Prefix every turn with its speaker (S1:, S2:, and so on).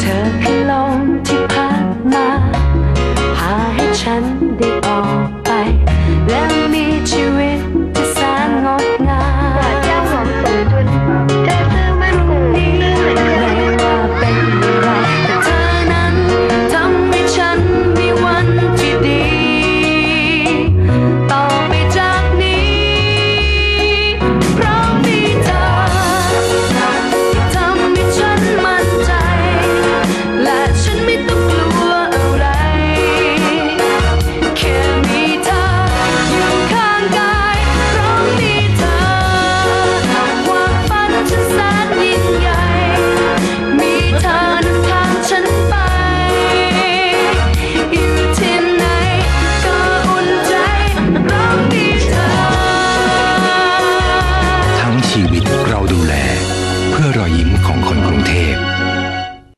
S1: เธอคือลมที่พัดมา พาให้ฉันได้ me toca.